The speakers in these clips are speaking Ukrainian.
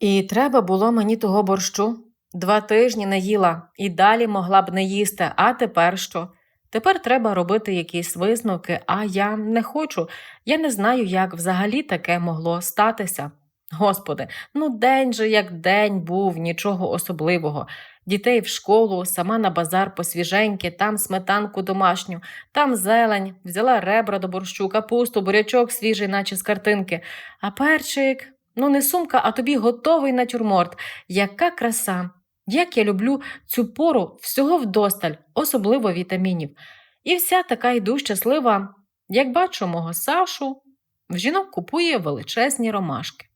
І треба було мені того борщу. Два тижні не їла і далі могла б не їсти. А тепер що? Тепер треба робити якісь висновки, а я не хочу. Я не знаю, як взагалі таке могло статися. Господи, ну день же як день був, нічого особливого. Дітей в школу, сама на базар по свіженьки, там сметанку домашню, там зелень, взяла ребра до борщу, капусту, бурячок свіжий, наче з картинки. А перчик, ну не сумка, а тобі готовий натюрморт. Яка краса! Як я люблю цю пору всього вдосталь, особливо вітамінів. І вся така йду щаслива, як бачу мого Сашу, в жінок купує величезні ромашки.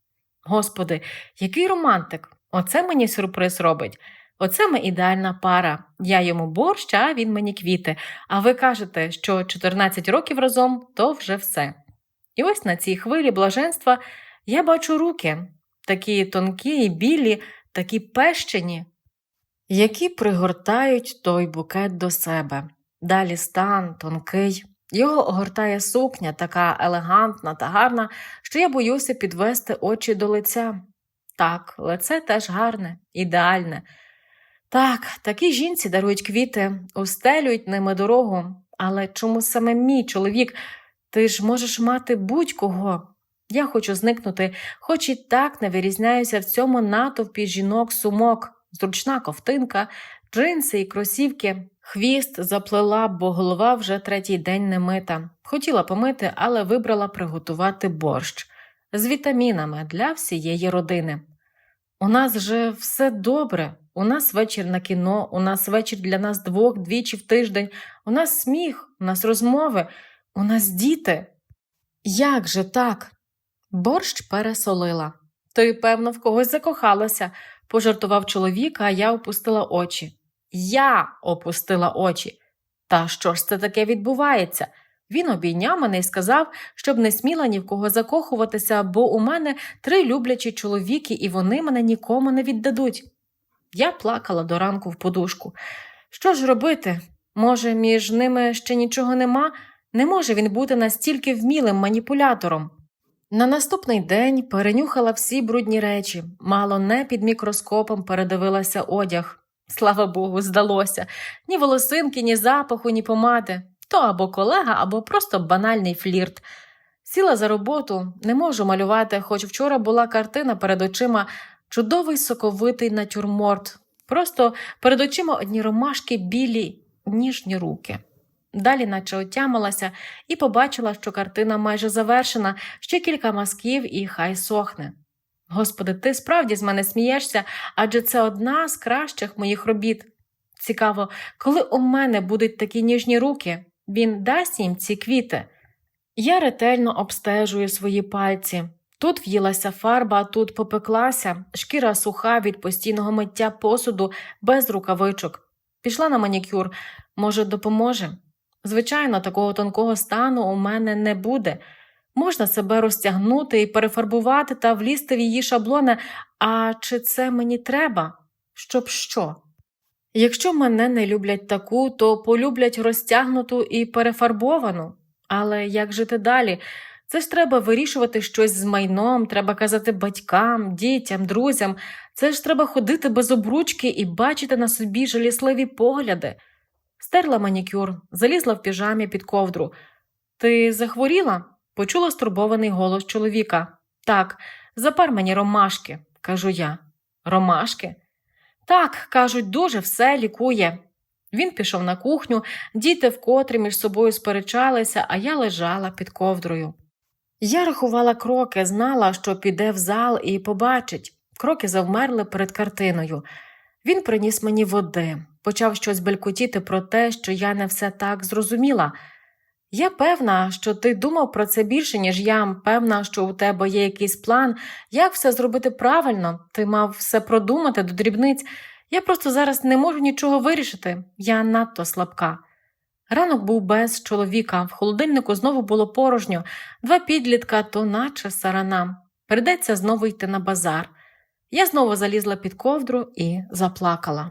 Господи, який романтик! Оце мені сюрприз робить. Оце ми ідеальна пара. Я йому борщ, а він мені квіти. А ви кажете, що 14 років разом то вже все. І ось на цій хвилі блаженства я бачу руки, такі тонкі і білі, такі пещені, які пригортають той букет до себе. Далі стан тонкий. Його огортає сукня, така елегантна та гарна, що я боюся підвести очі до лиця. Так, лице теж гарне, ідеальне. Так, такі жінці дарують квіти, устелюють ними дорогу. Але чому саме мій чоловік? Ти ж можеш мати будь-кого. Я хочу зникнути, хоч і так не вирізняюся в цьому натовпі жінок-сумок, зручна ковтинка, джинси і кросівки. Хвіст заплела, бо голова вже третій день не мита. Хотіла помити, але вибрала приготувати борщ з вітамінами для всієї родини. У нас же все добре. У нас вечір на кіно, у нас вечір для нас двох двічі в тиждень, у нас сміх, у нас розмови, у нас діти. Як же так? Борщ пересолила. Ти, певно, в когось закохалася, пожартував чоловік, а я опустила очі. Я опустила очі. Та що ж це таке відбувається? Він обійняв мене і сказав, щоб не сміла ні в кого закохуватися, бо у мене три люблячі чоловіки, і вони мене нікому не віддадуть. Я плакала до ранку в подушку. Що ж робити? Може, між ними ще нічого нема? Не може він бути настільки вмілим маніпулятором. На наступний день перенюхала всі брудні речі, мало не під мікроскопом передивилася одяг. Слава Богу, здалося ні волосинки, ні запаху, ні помади. То або колега, або просто банальний флірт. Сіла за роботу, не можу малювати, хоч вчора була картина перед очима, чудовий соковитий натюрморт. Просто перед очима одні ромашки білі, ніжні руки. Далі, наче отямилася, і побачила, що картина майже завершена, ще кілька мазків і хай сохне. Господи, ти справді з мене смієшся, адже це одна з кращих моїх робіт. Цікаво, коли у мене будуть такі ніжні руки, він дасть їм ці квіти. Я ретельно обстежую свої пальці. Тут в'їлася фарба, тут попеклася, шкіра суха від постійного миття посуду без рукавичок. Пішла на манікюр, може, допоможе. Звичайно, такого тонкого стану у мене не буде. Можна себе розтягнути і перефарбувати та влізти в її шаблони, а чи це мені треба? Щоб що? Якщо мене не люблять таку, то полюблять розтягнуту і перефарбовану. Але як жити далі? Це ж треба вирішувати щось з майном, треба казати батькам, дітям, друзям. Це ж треба ходити без обручки і бачити на собі жалісливі погляди. Стерла манікюр, залізла в піжамі під ковдру. Ти захворіла? Почула стурбований голос чоловіка. Так, запар мені ромашки, кажу я. Ромашки? Так, кажуть, дуже все лікує. Він пішов на кухню, діти вкотре між собою сперечалися, а я лежала під ковдрою. Я рахувала кроки, знала, що піде в зал і побачить. Кроки завмерли перед картиною. Він приніс мені води, почав щось белькотіти про те, що я не все так зрозуміла. Я певна, що ти думав про це більше, ніж я, певна, що у тебе є якийсь план, як все зробити правильно, ти мав все продумати до дрібниць. Я просто зараз не можу нічого вирішити, я надто слабка. Ранок був без чоловіка, в холодильнику знову було порожньо, два підлітка, то наче сарана. Придеться знову йти на базар. Я знову залізла під ковдру і заплакала.